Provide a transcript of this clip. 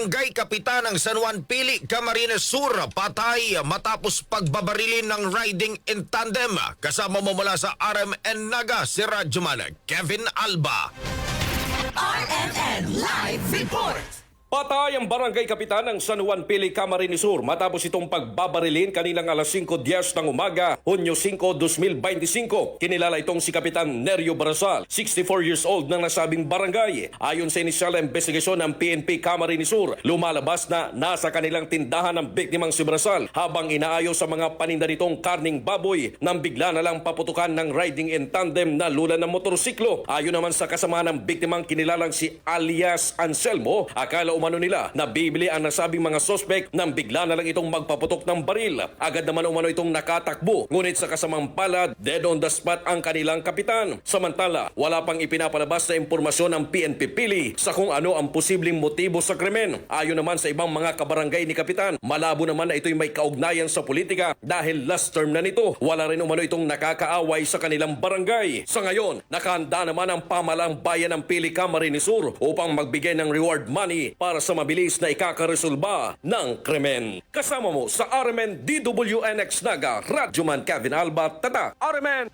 barangay kapitan ng San Juan Pili, Camarines Sur patay matapos pagbabarilin ng riding in tandem. Kasama mo mula sa RMN Naga si Radyoman Kevin Alba. RMN Live Report. Patay ang barangay kapitan ng San Juan Pili, Camarines Sur matapos itong pagbabarilin kaninang alas 5.10 ng umaga, Hunyo 5, 2025. Kinilala itong si Kapitan Nerio Barasal, 64 years old ng nasabing barangay. Ayon sa inisyal investigasyon ng PNP Camarines Sur, lumalabas na nasa kanilang tindahan ng biktimang si Barasal habang inaayos sa mga paninda nitong karning baboy nang bigla na lang paputukan ng riding in tandem na lula ng motorsiklo. Ayon naman sa kasama ng biktimang kinilalang si alias Anselmo, akala umano nila na bibili ang nasabing mga sospek nang bigla na lang itong magpaputok ng baril. Agad naman umano itong nakatakbo, ngunit sa kasamang palad, dead on the spot ang kanilang kapitan. Samantala, wala pang ipinapalabas na impormasyon ng PNP Pili sa kung ano ang posibleng motibo sa krimen. Ayon naman sa ibang mga kabarangay ni kapitan, malabo naman na ito'y may kaugnayan sa politika dahil last term na nito, wala rin umano itong nakakaaway sa kanilang barangay. Sa ngayon, nakahanda naman ang pamalang bayan ng Pili Camarines Sur upang magbigay ng reward money para sa mabilis na ikakaresolba ng krimen. Kasama mo sa RMN DWNX Naga, Radyoman Kevin Alba, Tata, RMN